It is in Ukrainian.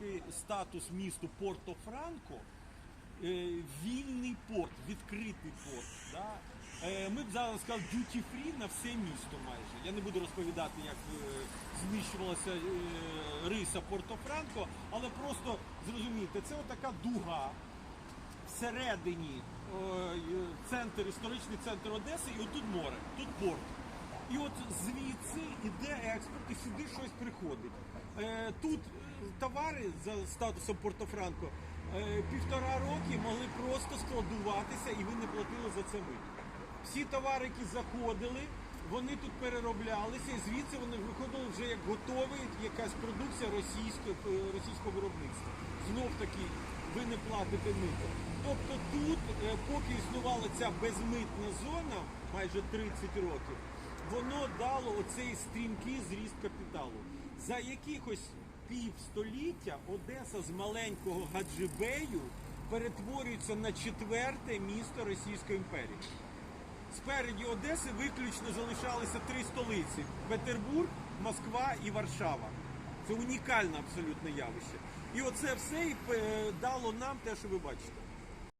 все-таки статус місту Порто-Франко, е, вільний порт, відкритий порт. Да? Е, Ми б зараз сказали duty free на все місто майже. Я не буду розповідати, як е, зміщувалася риса Порто-Франко, але просто зрозумійте, це отака дуга всередині центр, історичний центр Одеси, і отут море, тут порт. І от звідси йде експорт, і сюди щось приходить. Тут товари за статусом Порто-Франко е, півтора роки могли просто складуватися, і ви не платили за це мито. Всі товари, які заходили, вони тут перероблялися, і звідси вони виходили вже як готовий якась продукція російського, е, російського виробництва. Знов таки ви не платите мито. Тобто тут, е, поки існувала ця безмитна зона, майже 30 років, воно дало оцей стрімкий зріст капіталу. За якихось півстоліття Одеса з маленького гаджибею перетворюється на четверте місто Російської імперії. Спереді Одеси виключно залишалися три столиці: Петербург, Москва і Варшава. Це унікальне абсолютне явище. І оце все і е, дало нам те, що ви бачите.